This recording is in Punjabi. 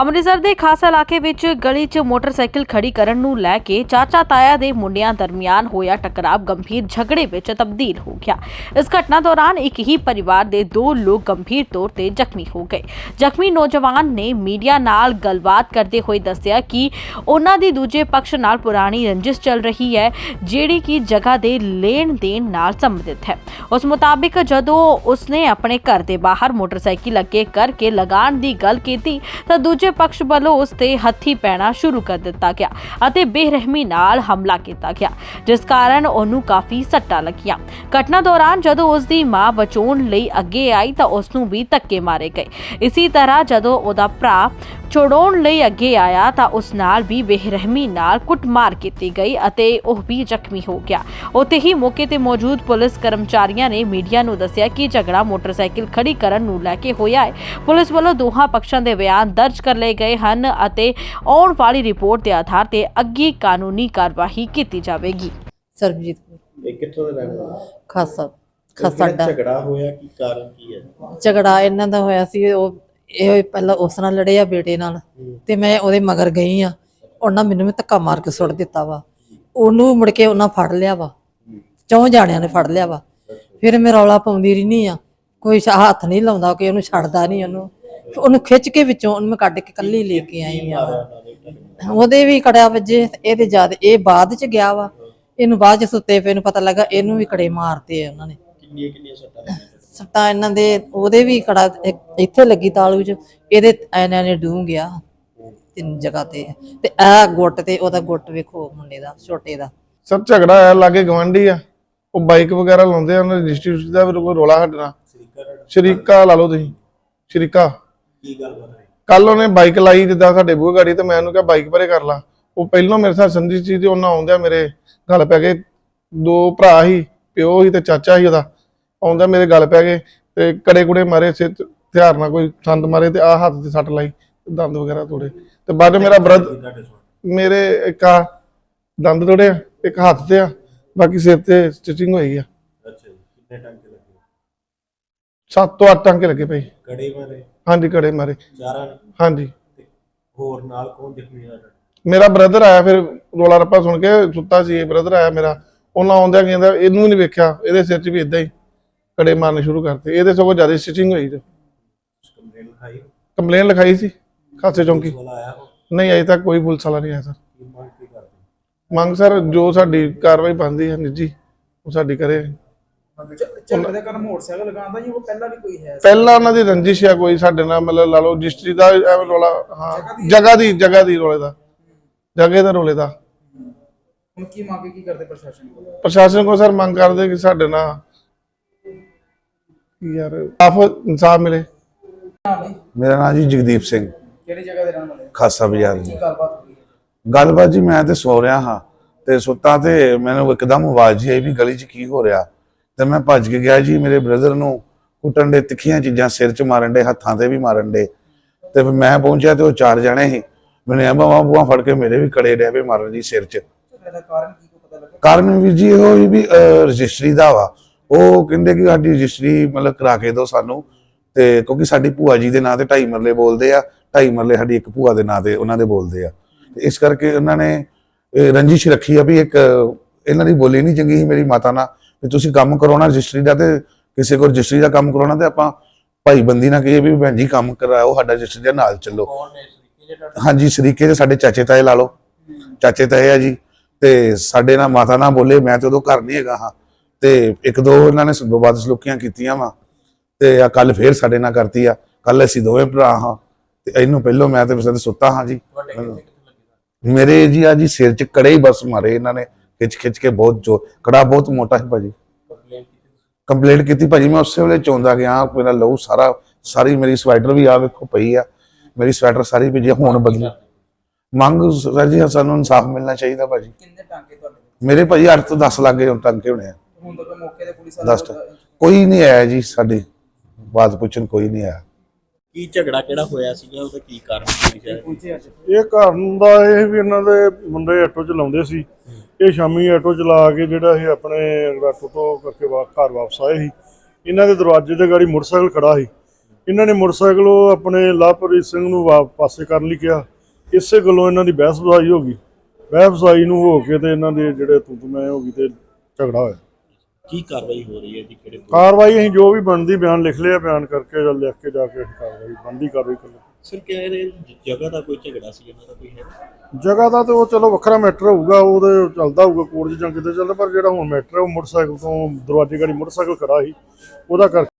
ਅੰਮ੍ਰਿਤਸਰ ਦੇ ਖਾਸਾ ਇਲਾਕੇ ਵਿੱਚ ਗਲੀ 'ਚ ਮੋਟਰਸਾਈਕਲ ਖੜੀ ਕਰਨ ਨੂੰ ਲੈ ਕੇ ਚਾਚਾ ਤਾਇਆ ਦੇ ਮੁੰਡਿਆਂ ਦਰਮਿਆਨ ਹੋਇਆ ਟਕਰਾਅ, ਗੰਭੀਰ ਝਗੜੇ ਵਿੱਚ ਤਬਦੀਲ ਹੋ ਗਿਆ। ਇਸ ਘਟਨਾ ਦੌਰਾਨ ਇੱਕ ਹੀ ਪਰਿਵਾਰ ਦੇ ਦੋ ਲੋਕ ਗੰਭੀਰ ਤੌਰ ਤੇ ਜ਼ਖਮੀ ਹੋ ਗਏ। ਜ਼ਖਮੀ ਨੌਜਵਾਨ ਨੇ ਮੀਡੀਆ ਨਾਲ ਗੱਲਬਾਤ ਕਰਦੇ ਹੋਏ ਦੱਸਿਆ ਕਿ ਉਹਨਾਂ ਦੀ ਦੂਜੇ ਪਕਸ਼ ਨਾਲ ਪੁਰਾਣੀ ਰੰਜਿਸ਼ ਚੱਲ ਰਹੀ ਹੈ, ਜਿਹੜੀ ਕਿ ਜਗ੍ਹਾ ਦੇ ਲੈਣ ਦੇਣ ਨਾਲ ਸੰਬੰਧਿਤ ਹੈ। ਉਸ ਮੁਤਾਬਿਕ ਜਦੋਂ ਉਸਨੇ ਆਪਣੇ ਘਰ ਦੇ ਬਾਹਰ ਮੋਟਰਸਾਈਕਲ ਅੱਗੇ ਕਰਕੇ ਲਗਾਉਣ ਦੀ ਗੱਲ ਕੀਤੀ, ਤਾਂ ਦੂਜੇ ਪਕਸ਼ ਵੱਲੋਂ ਉਸ ਤੇ ਹੱਥੀ ਪੈਣਾ ਸ਼ੁਰੂ ਕਰ ਦਿੱਤਾ ਗਿਆ ਅਤੇ ਬੇਰਹਿਮੀ ਨਾਲ ਹਮਲਾ ਕੀਤਾ ਗਿਆ, ਜਿਸ ਕਾਰਨ ਉਹਨੂੰ ਕਾਫੀ ਸੱਟਾਂ ਲੱਗੀਆਂ। ਘਟਨਾ ਦੌਰਾਨ ਜਦੋਂ ਉਸ ਦੀ ਮਾਂ ਬਚਾਉਣ ਲਈ ਅੱਗੇ ਆਈ ਤਾਂ ਉਸ ਨੂੰ ਵੀ ਧੱਕੇ ਮਾਰੇ ਗਏ। ਇਸੇ ਤਰ੍ਹਾਂ ਜਦੋਂ ਉਹਦਾ ਭਰਾ ਛੁਡਾਉਣ ਲਈ ਅੱਗੇ ਆਇਆ ਤਾਂ ਉਸ ਨਾਲ ਵੀ ਬੇਰਹਿਮੀ ਨਾਲ ਕੁੱਟਮਾਰ ਕੀਤੀ ਗਈ ਅਤੇ ਉਹ ਵੀ ਜ਼ਖਮੀ ਹੋ ਗਿਆ। ਉੱਥੇ ਹੀ ਮੌਕੇ ਤੇ ਮੌਜੂਦ ਪੁਲਿਸ ਕਰਮਚਾਰੀਆਂ ਨੇ ਮੀਡੀਆ ਨੂੰ ਦੱਸਿਆ ਕਿ ਝਗੜਾ ਮੋਟਰਸਾਈਕਲ ਖੜੀ ਕਰਨ ਨੂੰ ਲੈ ਕੇ ਹੋਇਆ ਹੈ। ਪੁਲਿਸ ਵੱਲੋਂ ਦੋਹਾਂ ਪੱਖਾਂ ਦੇ ਬਿਆਨ ਦਰਜ ਕਰ ਲਏ ਗਏ ਹਨ ਅਤੇ ਆਉਣ ਵਾਲੀ ਰਿਪੋਰਟ ਦੇ ਆਧਾਰ ਤੇ ਅੱਗੇ ਕਾਨੂੰਨੀ ਕਾਰਵਾਈ ਕੀਤੀ ਜਾਵੇਗੀ। ਸਰਬਜੀਤ ਕੌਰ, ਇਹ ਕਿੱਥੋਂ ਦੇ ਰਹਿਣ ਵਾਲੇ? ਖਾਸਾ ਖਾਸਾ ਜਿਹੜਾ ਅੱਡਾ। ਝਗੜਾ ਹੋਇਆ ਕੀ ਕਾਰਨ ਕੀ ਹੈ? ਝਗੜਾ ਇਹਨਾਂ ਦਾ ਹੋਇਆ ਸੀ ਉਹ ਇਹ ਪਹਿਲਾਂ ਉਸ ਨਾਲ ਲੜੇ ਆ ਬੇਟੇ ਨਾਲ ਤੇ ਮੈਂ ਉਹਦੇ ਮਗਰ ਗਈ ਆ। ਉਹਨਾਂ ਮੈਨੂੰ ਵੀ ਧੱਕਾ ਮਾਰ ਕੇ ਸੁੱਟ ਦਿੱਤਾ ਵਾ। ਉਹਨੂੰ ਮੁੜ ਕੇ ਉਹਨਾਂ ਫੜ ਲਿਆ ਵਾ। ਚੌਂ ਜਾਣਿਆਂ ਨੇ ਫੜ ਲਿਆ ਵਾ। ਫਿਰ ਮੈਂ ਰੌਲਾ ਪਾਉਂਦੀ ਰਹਿਨੀ ਆ। ਕੋਈ ਹੱਥ ਨਹੀਂ ਲਾਉਂਦਾ ਕਿ ਉਹਨੂੰ ਛੱਡਦਾ ਨਹੀਂ ਉਹਨੂੰ। ਉਹਨੂੰ ਖਿੱਚ ਕੇ ਵਿੱਚੋਂ ਉਹਨੂੰ ਮੈਂ ਕੱਢ ਕੇ ਕੱਲੀ ਲੈ ਕੇ ਆਈ ਆ। ਉਹਦੇ ਵੀ ਕੜਿਆ ਵੱਜੇ ਤੇ ਇਹਦੇ ਜਦ ਇਹ ਬਾਅਦ ਚ ਗਿਆ ਵਾ ਇਹਨੂੰ ਬਾਅਦ ਚ ਸੁੱਤੇ ਪਏ ਨੂੰ ਪਤਾ ਲੱਗਾ ਇਹਨੂੰ ਵੀ ਕੜੇ ਮਾਰਤੇ ਆ ਉਹਨਾਂ ਨੇ। ਕਿੰਨੀਆਂ ਕਿੰਨੀਆਂ ਸੱਟਾਂ ਲੱਗੀਆਂ? ਸੱਟਾਂ ਇਹਨਾਂ ਦੇ ਉਹਦੇ ਵੀ ਕੜਾ ਇੱਥੇ ਲੱਗੀ ਤਾਲੂ 'ਚ ਇਹਦੇ ਇਹਨਾਂ ਨੇ ਡੂੰ ਗਿਆ। ਤਿੰਨ ਜਗ੍ਹਾ ਤੇ। ਤੇ ਆ ਗੁੱਟ ਤੇ ਉਹਦਾ ਗੁੱਟ ਵੇਖੋ ਮੁੰਡੇ ਦਾ ਛੋਟੇ ਦਾ। ਸਰ ਝਗੜਾ ਆਇਆ ਲਾਗੇ ਗਵਾਂਢੀ ਆ। ਉਹ ਬਾਈਕ ਵਗੈਰਾ ਲਾਉਂਦੇ ਆ ਉਹਨਾਂ ਦੀ ਰਜਿਸਟਰੀ ਦਾ ਵੀ ਕੋਈ ਰੋਲਾ ਹਟਣਾ ਸ਼ਰੀਕਾ ਲਾ ਲਓ ਤੁਸੀਂ ਸ਼ਰੀਕਾ। ਕੀ ਗੱਲ ਬਣ ਰਹੀ ਕੱਲ ਉਹਨੇ ਬਾਈਕ ਲਾਈ ਜਿੱਦਾਂ ਸਾਡੇ ਬੂਹੇ ਗਾੜੀ ਤੇ ਮੈਂ ਉਹਨੂੰ ਕਿਹਾ ਬਾਈਕ ਪਰੇ ਕਰ ਲਾ। ਉਹ ਪਹਿਲਾਂ ਮੇਰੇ ਸਾਥ ਸੰਧੀ ਸੀ ਤੇ ਉਹਨਾਂ ਆਉਂਦਿਆਂ ਮੇਰੇ ਗੱਲ ਪੈ ਗਏ। ਦੋ ਭਰਾ ਸੀ ਪਿਓ ਸੀ ਤੇ ਚਾਚਾ ਸੀ ਉਹਦਾ। ਆਉਂਦਾ ਮੇਰੇ ਗੱਲ ਪੈ ਗਏ ਤੇ ਕੜੇ ਕੁੜੇ ਮਾਰੇ ਸਿਰ ਹਥਿਆਰ ਨਾਲ ਕੋਈ ਸੰਦ ਮਾਰੇ ਤੇ ਆ ਹੱਥ ਤੇ ਸੱਟ ਲਾਈ ਦੰਦ ਵਗੈਰਾ ਤੋੜੇ। ਤੇ ਬਾਅਦ ਮੇਰਾ ਬ੍ਰਦਰ ਮੇਰੇ ਇੱਕ ਆ ਦੰਦ ਤੋੜੇ ਆ ਇੱਕ ਹੱਥ ਤੇ ਆ ਬਾਕੀ ਸਿਰ ਤੇ ਸਟਿਚਿੰਗ ਹੋਈ ਆ। ਅੱਛਾ ਜੀ ਕਿੰਨੇ ਟਾਂਕੇ ਲੱਗੇ? ਸੱਤ ਤੋਂ ਅੱਠ ਟਾਂਕੇ ਲੱਗੇ ਪਏ ਕੜੇ ਮਾਰੇ? ਹਾਂਜੀ ਕੜੇ ਮਾਰੇ। ਚਾਰਾਂ ਨੇ? ਹਾਂਜੀ। ਤੇ ਹੋਰ ਨਾਲ ਕੌਣ ਜ਼ਖਮੀ ਹੋਇਆ ਮੇਰਾ ਬ੍ਰਦਰ ਆਇਆ ਫਿਰ ਰੋਲਾ ਰੱਪਾ ਸੁਣ ਕੇ ਸੁੱਤਾ ਸੀ ਇਹ ਬ੍ਰਦਰ ਆਇਆ ਮੇਰਾ। ਉਹਨਾਂ ਆਉਂਦਿਆਂ ਕਹਿੰਦਾ ਇਹਨੂੰ ਨਹੀਂ ਵੇਖਿਆ ਇਹਦੇ ਸਿਰ 'ਚ ਵੀ ਇਦਾਂ ਹੀ ਕੜੇ ਮਾਰਨੇ ਸ਼ੁਰੂ ਕਰਤੇ। ਇਹਦੇ ਸਗੋਂ ਜ਼ਿਆਦਾ ਸਟਿਚਿੰਗ ਹੋਈ ਤੇ। ਕੰਪਲੇਨ ਲਿਖਾਈ? ਕੰਪਲੇਨ ਲਿਖਾਈ ਸੀ ਖਾਸੇ ਚੌਂਕੀ। ਪੁਲਿਸ ਵਾਲਾ ਆਇਆ ਉਹ ਨਹੀਂ ਅਜੇ ਤੱਕ ਕੋਈ ਪੁਲਿਸ ਵਾਲਾ ਨਹੀਂ ਆਇਆ ਸਰ। ਕੀ ਮੰਗ ਕੀ ਕਰਦੇ? ਮੰਗ ਸਰ ਜੋ ਸਾਡੀ ਕਾਰਵਾਈ ਬਣਦੀ ਹੈ ਨਿੱਜੀ ਉਹ ਸਾਡੀ ਕਰੇ। ਝਗੜੇ ਕਾਰਨ ਮੋਟਰਸਾਈਕਲ ਲਗਾਉਂਦਾ ਜੀ ਉਹ ਪਹਿਲਾਂ ਵੀ ਕੋਈ ਹੈ ਪਹਿਲਾਂ ਉਹਨਾਂ ਦੀ ਰੰਜਿਸ਼ ਆ ਕੋਈ ਸਾਡੇ ਨਾਲ ਮਤਲਬ ਲਾ ਲਓ ਰਜਿਸਟਰੀ ਦਾ ਐਵੇਂ ਰੋਲਾ ਹਾਂ ਜਗ੍ਹਾ ਦੀ? ਜਗ੍ਹਾ ਦੀ ਰੋਲੇ ਦਾ। ਜਗ੍ਹਾ ਦਾ ਰੋਲੇ ਦਾ। ਹੁਣ ਕੀ ਮੰਗ ਕੀ ਕਰਦੇ ਪ੍ਰਸ਼ਾਸਨ ਕੋਲ? ਪ੍ਰਸ਼ਾਸਨ ਕੋ ਸਰ ਮੰਗ ਕਰਦੇ ਕਿ ਸਾਡੇ ਨਾਲ ਯਾਰ ਆਫ ਇਨਸਾਫ ਮਿਲੇ। ਨਾਮ ਜੀ। ਮੇਰਾ ਨਾਮ ਜੀ ਜਗਦੀਪ ਸਿੰਘ। ਕਿਹੜੀ ਜਗ੍ਹਾ ਦੇ ਰਹਿਣ ਵਾਲੇ? ਖਾਸਾ ਬਾਜ਼ਾਰ ਜੀ। ਗੱਲਬਾਤ ਹੋਈ ਹੈ? ਗੱਲਬਾਤ ਜੀ ਮੈਂ ਤੇ ਸੋ ਰਿਹਾ ਹਾਂ ਤੇ ਸੁੱਤਾ ਤੇ ਮੈਨੂੰ ਇੱਕਦਮ ਆਵਾਜ਼ ਜੀ ਆਈ ਵੀ ਗਲੀ 'ਚ ਕੀ ਹੋ ਰਿਹਾ। ਤੇ ਮੈਂ ਭੱਜ ਕੇ ਗਿਆ ਜੀ ਮੇਰੇ ਬ੍ਰਦਰ ਨੂੰ ਕੁੱਟਣ ਦੇ ਤਿੱਖੀਆਂ ਚੀਜ਼ਾਂ ਸਿਰ 'ਚ ਮਾਰਨ ਦੇ ਹੱਥਾਂ ਤੇ ਵੀ ਮਾਰਨ ਦੇ। ਤੇ ਫਿਰ ਮੈਂ ਪਹੁੰਚਿਆ ਤੇ ਉਹ ਚਾਰ ਜਣੇ ਸੀ। ਮੈਨੂੰ ਬਾਵਾ ਬੂਆ ਫੜ ਕੇ ਮੇਰੇ ਵੀ ਕੜੇ ਡੈ ਪਏ ਮਾਰਨ ਜੀ ਸਿਰ 'ਚ। ਕਾਰਨ ਕੀ ਕੋ ਪਤਾ ਲੱਗਾ? ਕਾਰਨ ਵੀ ਜੀ ਉਹ ਵੀ ਰਜਿਸਟਰੀ ਦਾ ਵਾ। ਉਹ ਕਹਿੰਦੇ ਕਿ ਸਾਡੀ ਰਜਿਸਟਰੀ ਮਤਲਬ ਕਰਾ ਕੇ ਦਿਓ ਸਾਨੂੰ। ਤੇ ਕਿਉਂਕਿ ਸਾਡੀ ਭੂਆ ਜੀ ਦੇ ਨਾਂ ਤੇ ਢਾਈ ਮਰਲੇ ਬੋਲਦੇ ਆ। ਢਾਈ ਮਰਲੇ ਸਾਡੀ ਇੱਕ ਭੂਆ ਦੇ ਨਾਂ ਤੇ ਉਹਨਾਂ ਦੇ ਬੋਲਦੇ ਆ। ਤੇ ਇਸ ਕਰਕੇ ਉਹਨਾਂ ਨੇ ਰੰਜਿਸ਼ ਰੱਖੀ ਆ ਵੀ ਇੱਕ ਇਹਨਾਂ ਦੀ ਬੋਲੀ ਨਹੀਂ ਚੰਗੀ ਸੀ ਮੇਰੀ ਮਾਤਾ ਨਾਲ। ਵੀ ਤੁਸੀਂ ਕੰਮ ਕਰਾਉਣਾ ਰਜਿਸਟਰੀ ਦਾ ਤੇ ਕਿਸੇ ਕੋਲ ਰਜਿਸਟਰੀ ਦਾ ਕੰਮ ਕਰਾਉਣਾ ਤੇ ਆਪਾਂ ਭਾਈ ਬੰਦੀ ਨਾਲ ਕਹੀਏ ਵੀ ਭੈਣ ਜੀ ਕੰਮ ਕਰਾਓ ਸਾਡਾ ਰਜਿਸਟਰੀ ਦੇ ਨਾਲ ਚੱਲੋ। ਹਾਂਜੀ ਸ਼ਰੀਕੇ ਦੇ ਸਾਡੇ ਚਾਚੇ ਤਾਏ ਲਾ ਲਓ। ਚਾਚੇ ਤਾਏ ਆ ਜੀ। ਤੇ ਸਾਡੇ ਨਾਲ ਮਾਤਾ ਨਾਲ ਬੋਲੇ ਮੈਂ ਤੇ ਉਦੋਂ ਘਰ ਨਹੀਂ ਹੈਗਾ ਹਾਂ। ਤੇ ਇੱਕ ਦੋ ਇਹਨਾਂ ਨੇ ਬਵਾਦ ਸਲੂਕੀਆਂ ਕੀਤੀਆਂ ਵਾ। ਤੇ ਆ ਕੱਲ ਫੇਰ ਸਾਡੇ ਨਾਲ ਕਰਤੀ ਆ। ਕੱਲ ਅਸੀਂ ਦੋਵੇਂ ਭਰਾ ਹਾਂ। ਤੇ ਇਹਨੂੰ ਪਹਿਲੋਂ ਮੈਂ ਤੇ ਵਿਸਦੇ ਸੁੱਤਾ ਹਾਂ ਜੀ। ਮੇਰੇ ਜੀ ਆ ਜੀ ਸਿਰ 'ਚ ਕੜੇ ਹੀ ਬਸ ਮਾਰੇ ਇਹਨਾਂ ਨੇ। ਖਿੱਚ ਖਿੱਚ ਕੇ ਬਹੁਤ ਜੋ ਕੜਾ ਬਹੁਤ ਮੋਟਾ ਸੀ ਭਾਜੀ। ਕੰਪਲੇਂਟ ਕੀਤੀ ਭਾਜੀ ਮੈਂ ਉਸੇ ਵੇਲੇ ਚੌਂਦਾ ਗਿਆ ਮੇਰਾ ਲਹੂ ਸਾਰਾ ਸਾਰੀ ਮੇਰੀ ਸਵੈਟਰ ਵੀ ਆ ਵੇਖੋ ਪਈ ਆ ਮੇਰੀ ਸਵੈਟਰ ਸਾਰੀ ਵੀ ਜੇ ਹੁਣ ਬਦਲੀ ਮੰਗ ਸਰ ਜੀ ਸਾਨੂੰ ਇਨਸਾਫ ਮਿਲਣਾ ਚਾਹੀਦਾ ਭਾਜੀ। ਕਿੰਨੇ ਟਾਂਕੇ ਤੁਹਾਡੇ ਮੇਰੇ ਭਾਜੀ 8 ਤੋਂ 10 ਲੱਗੇ ਹੁਣ ਟੰਕੇ ਹੋਣੇ ਆ। ਹੁਣ ਤੱਕ ਮੌਕੇ ਤੇ ਪੁਲਿਸ 10 ਕੋਈ ਨਹੀਂ ਆਇਆ ਜੀ ਸਾਡੀ ਬਾਤ ਪੁੱਛਣ ਕੋਈ ਨਹੀਂ ਆਇਆ। ਕੀ ਝਗੜਾ ਕਿਹੜਾ ਹੋਇਆ ਸੀਗਾ ਉਹਦਾ ਕੀ ਕਾਰਨ ਸੀ? ਇਹ ਕਾਰਨ ਦਾ ਇਹ ਵੀ ਇਹਨਾਂ ਦੇ ਮੁੰਡੇ ਆਟੋ ਚਲਾਉਂਦੇ ਸੀ। ਇਹ ਸ਼ਾਮੀ ਆਟੋ ਚਲਾ ਕੇ ਜਿਹੜਾ ਇਹ ਆਪਣੇ ਆਟੋ ਤੋਂ ਕਰਕੇ ਵਾ- ਘਰ ਵਾਪਸ ਆਏ ਸੀ। ਇਹਨਾਂ ਦੇ ਦਰਵਾਜ਼ੇ ਦੇ ਗਾੜੀ ਮੋਟਰਸਾਈਕਲ ਖੜਾ ਸੀ। ਇਹਨਾਂ ਨੇ ਮੋਟਰਸਾਈਕਲ ਉਹ ਆਪਣੇ ਲਵਪ੍ਰੀਤ ਸਿੰਘ ਨੂੰ ਵਾ- ਪਾਸੇ ਕਰਨ ਲਈ ਕਿਹਾ। ਇਸੇ ਗੱਲੋਂ ਇਹਨਾਂ ਦੀ ਬਹਿਸ ਬਸਾਈ ਹੋ ਗਈ। ਬਹਿਸ ਬਸਾਈ ਨੂੰ ਹੋ ਕੇ ਤੇ ਇਹਨਾਂ ਦੇ ਜਿਹੜੇ ਤੂੰ ਤੂੰ ਮੈਂ ਹੋ ਗਈ ਤੇ ਝਗੜਾ ਹੋਇਆ। ਕੀ ਕਾਰਵਾਈ ਹੋ ਰਹੀ ਹੈ ਜੀ? ਕਿਹੜੇ ਕਾਰਵਾਈ ਅਸੀਂ ਜੋ ਵੀ ਬਣਦੀ ਬਿਆਨ ਲਿਖ ਲਿਆ ਬਿਆਨ ਕਰਕੇ ਜਾਂ ਲਿਖ ਕੇ ਜਾ ਕੇ ਅਸੀਂ ਕਾਰਵਾਈ ਬਣਦੀ ਕਾਰਵਾਈ ਕਰ ਸਰ ਕਹਿ ਰਹੇ ਜਗ੍ਹਾ ਦਾ ਕੋਈ ਝਗੜਾ ਸੀ ਇਹਨਾਂ ਦਾ ਕੋਈ ਹੈ? ਜਗ੍ਹਾ ਦਾ ਤੇ ਉਹ ਚਲੋ ਵੱਖਰਾ ਮੈਟਰ ਹੋਊਗਾ ਉਹਦੇ ਚੱਲਦਾ ਹੋਊਗਾ ਕੋਰਟ 'ਚ ਜਾਂ ਕਿਤੇ ਚੱਲਦਾ ਪਰ ਜਿਹੜਾ ਹੁਣ ਮੈਟਰ ਹੈ ਉਹ ਮੋਟਰਸਾਈਕਲ ਤੋਂ ਦਰਵਾਜ਼ੇ ਗਾੜੀ ਮੋਟਰਸਾਈਕਲ ਖੜਾ ਸੀ ਉਹਦਾ ਕਰਕੇ